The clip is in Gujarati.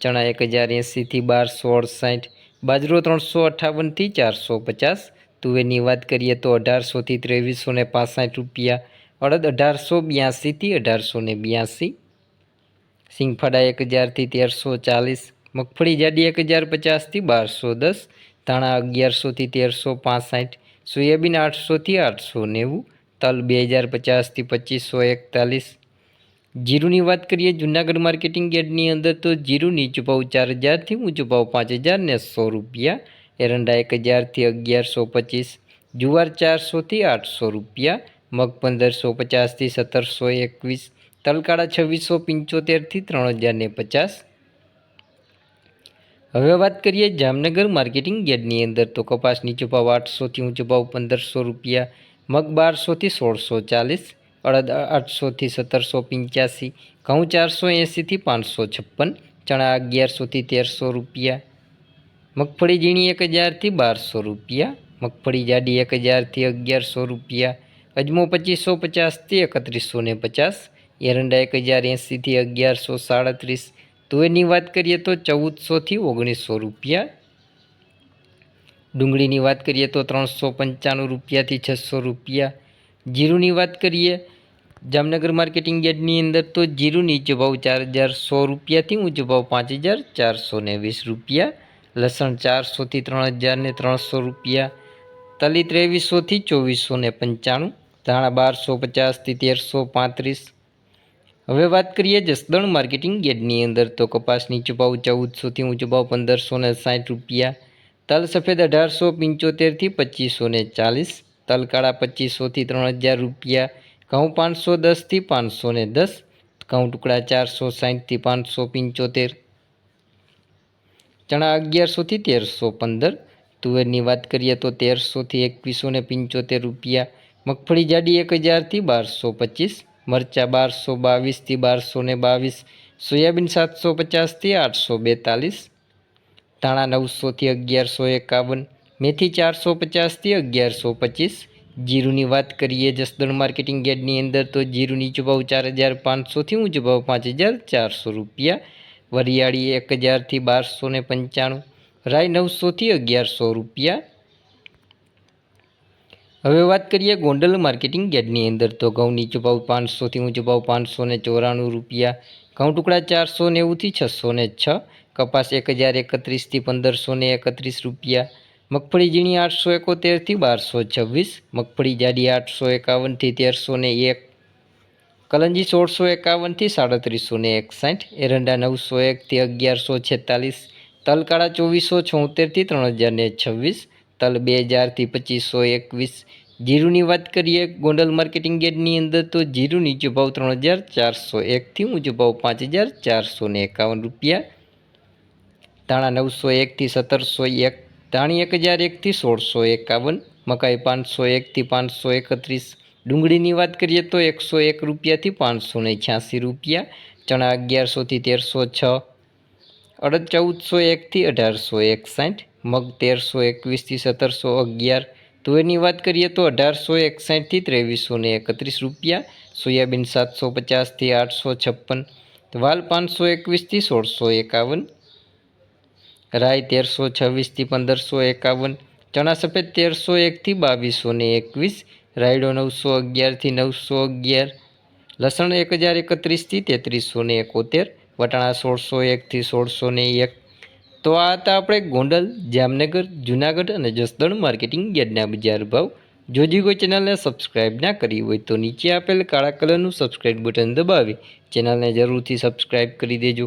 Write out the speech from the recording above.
ચણા એક હજાર એંસીથી બારસો અડસાઠ, બાજરો ત્રણસો અઠ્ઠાવનથી ચારસો પચાસ, તુવેરની વાત કરીએ તો અઢારસોથી ત્રેવીસો ને પાસઠ રૂપિયા, અડદ અઢારસો બ્યાસીથી અઢારસો ને બ્યાસી, સિંગફાડા એક હજારથી તેરસો ચાલીસ, મગફળી જાડી એક હજાર પચાસથી બારસો દસ, ધાણા અગિયારસોથી તેરસો પાસઠ, સોયાબીન આઠસોથી આઠસો નેવું, તલ બે હજાર પચાસથી પચીસો એકતાલીસ જીરુની વાત કરીએ, જુનાગઢ માર્કેટિંગ યાર્ડની અંદર તો જીરું નીચું ભાવ ચાર હજારથી ઊંચું ભાવ પાંચ હજાર ને સો રૂપિયા, એરંડા એક હજારથી અગિયારસો પચીસ, જુવાર ચારસોથી આઠસો રૂપિયા, મગ પંદરસો પચાસથી સત્તરસો એકવીસ, તલકાળા છવ્વીસો પંચોતેરથી ત્રણ હજાર ને પચાસ. હવે વાત કરીએ જામનગર માર્કેટિંગ યાર્ડની અંદર તો કપાસ ચૂપાવ આઠસોથી ઊંચો ભાવ પંદરસો રૂપિયા, મગ બારસોથી સોળસો ચાલીસ અડદ આઠસોથી સત્તરસો પંચ્યાસી, ઘઉં ચારસો એંસીથી પાંચસો છપ્પન, ચણા અગિયારસોથી તેરસો રૂપિયા, મગફળી ઝીણી એક હજારથી બારસો રૂપિયા, મગફળી જાડી એક હજારથી અગિયારસો રૂપિયા, અજમો પચીસો પચાસથી એકત્રીસો ને પચાસ, એરંડા એક હજાર એંસીથી અગિયારસો સાડત્રીસ, તુવેરની વાત કરીએ તો ચૌદસોથી ઓગણીસો રૂપિયા, ડુંગળીની વાત કરીએ તો ત્રણસો પંચાણું રૂપિયાથી છસો રૂપિયા, જીરુંની વાત કરીએ જામનગર માર્કેટિંગ યાર્ડની અંદર તો જીરું નીચો ભાવ ચાર હજાર સો રૂપિયાથી ઊંચો ભાવ પાંચ હજાર ચારસો ને વીસ રૂપિયા, લસણ ચારસોથી ત્રણ હજાર ને ત્રણસો રૂપિયા, તલી ત્રેવીસોથી ચોવીસો ને પંચાણું, ધાણા બારસો પચાસથી તેરસો પાંત્રીસ. હવે વાત કરીએ જસદણ માર્કેટિંગ યાર્ડની અંદર તો કપાસ નીચો ભાવ ચૌદસોથી ઊંચો ભાવ પંદરસો ને સાઠ રૂપિયા, તલ સફેદ અઢારસો પંચોતેરથી પચીસો ને ચાલીસ તલકાળા પચીસોથી ત્રણ હજાર રૂપિયા ઘઉં પાંચસો દસથી પાંચસો ને દસ, ઘઉં ટુકડા ચારસો સાહીઠથી પાંચસો પંચોતેર. ચણા અગિયારસોથી તેરસો પંદર. તુવેરની વાત કરીએ તો તેરસોથી એકવીસો ને પંચોતેર રૂપિયા. મગફળી જાડી એક હજારથી બારસો પચીસ. મરચાં બારસો બાવીસથી બારસો ને બાવીસ. સોયાબીન સાતસો પચાસથી આઠસો બેતાલીસ. ધાણા નવસોથી અગિયારસો એકાવન. મેથી ચારસો પચાસથી અગિયારસો પચીસ. જીરુની વાત કરીએ જસદણ માર્કેટિંગ યાર્ડની અંદર, તો જીરું નીચો ભાવ ચાર હજાર પાંચસોથી ઊંચો ભાવ પાંચ હજાર ચારસો રૂપિયા. વરિયાળી એક હજારથી બારસો ને પંચાણું. રાય નવસોથી અગિયારસો રૂપિયા. હવે વાત કરીએ ગોંડલ માર્કેટિંગ યાર્ડની અંદર, તો ઘઉં નીચો ભાવ પાંચસોથી ઊંચો ભાવ પાંચસો ને ચોરાણું રૂપિયા. ઘઉં ટુકડા ચારસો નેવુંથી છસો ને છ. કપાસ એક હજાર એકત્રીસથી પંદરસો ને એકત્રીસ રૂપિયા. મગફળી ઝીણી આઠસો એકોતેરથી બારસો છવ્વીસ, મગફળી જાડી આઠસો એકાવનથી તેરસો ને એક, કલંજી સોળસો એકાવનથી સાડત્રીસો ને એકસાઠ, એરંડા નવસો એકથી અગિયારસો છેતાલીસ, તલકાળા ચોવીસો છોતેરથી ત્રણ હજાર ને છવ્વીસ, તલ બે હજારથી પચીસો એકવીસ. જીરુની વાત કરીએ, ગોંડલ માર્કેટિંગ યાર્ડની અંદર તો જીરુની નીચો ભાવ ત્રણ હજાર ચારસો એકથી ઊંચો ભાવ પાંચ હજાર ચારસો એકાવન રૂપિયા. ધાણા નવસો એકથી સત્તરસો એક ધાણી એક હજાર એકથી સોળસો એકાવન, મકાઈ પાંચસો એકથી પાંચસો એકત્રીસ, ડુંગળીની વાત કરીએ તો એકસો એક રૂપિયાથી પાંચસો ને છ્યાસી રૂપિયા, ચણા અગિયારસોથી તેરસો છ, અડદ ચૌદસો એકથી અઢારસો એકસાઠ, મગ તેરસો એકવીસથી સત્તરસો અગિયાર, તુવેરની વાત કરીએ તો અઢારસો એકસાઠથી ત્રેવીસો ને એકત્રીસ રૂપિયા, સોયાબીન સાતસો પચાસથી આઠસો છપ્પન, વાલ પાંચસો એકવીસથી સોળસો એકાવન રાય તેરસો છવ્વીસથી પંદરસો એકાવન, ચણા સફેદ તેરસો એકથી બાવીસો ને એકવીસ, રાયડો નવસો અગિયારથી નવસો અગિયાર, લસણ એક હજાર એકત્રીસથી તેત્રીસો ને એકોતેર, વટાણા સોળસો એકથી સોળસો ને એક. તો આ હતા આપણે ગોંડલ, જામનગર, જુનાગઢ અને જસદણ માર્કેટિંગ યાર્ડના બજાર ભાવ. જો હજી કોઈ ચેનલને સબસ્ક્રાઇબ ના કરી હોય તો નીચે આપેલ કાળા કલરનું સબસ્ક્રાઇબ બટન દબાવી, ચેનલને જરૂરથી સબસ્ક્રાઇબ કરી દેજો.